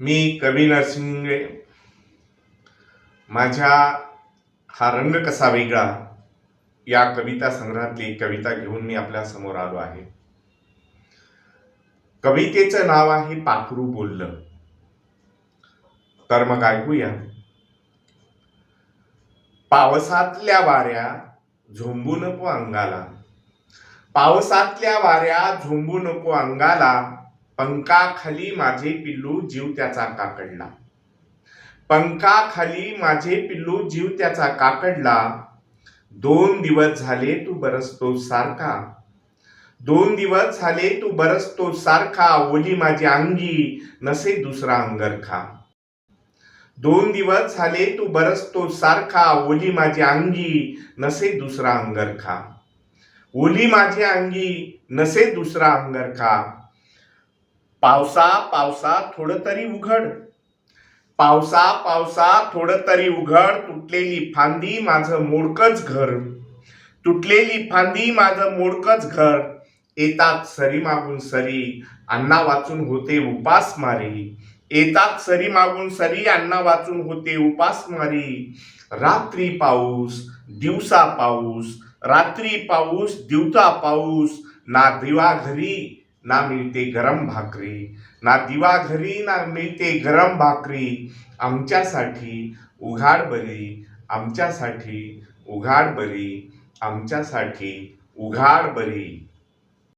मी कवी नरसिंगे. माझ्या हा रंग कसा वेगळा या कविता संग्रहातली कविता घेऊन मी आपल्यासमोर आलो आहे. कवितेचं नाव आहे पाखरू बोललं. तर मग ऐकूया. पावसातल्या वाऱ्या झोंबू नको अंगाला. पावसातल्या वाऱ्या झोंबू नको अंगाला. पंखाखाली माझे पिल्लू जीव त्याचा काकडला. पंखाखाली माझे पिल्लू जीव त्याचा काकडला. दोन दिवस झाले तू बरसतो सारखा. दोन दिवस झाले तू बरसतो सारखा ओली माझी अंगी नसे दुसरा अंगरखा. दोन दिवस झाले तू बरसतो सारखा ओली माझी अंगी नसे दुसरा अंगरखा. ओली माझी अंगी नसे दुसरा अंगरखा. पावसा पावसा थोडं तरी उघड. पावसा पावसा थोडं तरी उघड तुटलेली फांदी माझं मोडकच घर. तुटलेली फांदी माझं मोडकच घर. येतात सरी मागून सरी अण्णा वाचून होते उपास मारी. येतात सरी मागून सरी अण्णा वाचून होते उपास मारी. रात्री पाऊस दिवसा पाऊस रात्री पाऊस दिवसा पाऊस ना दिवा घरी ना मिळते गरम भाकरी ना दिवा घरी ना मिळते गरम भाकरी. आमच्यासाठी उघाड बरी आमच्यासाठी उघाड बरी आमच्यासाठी उघाड बरी.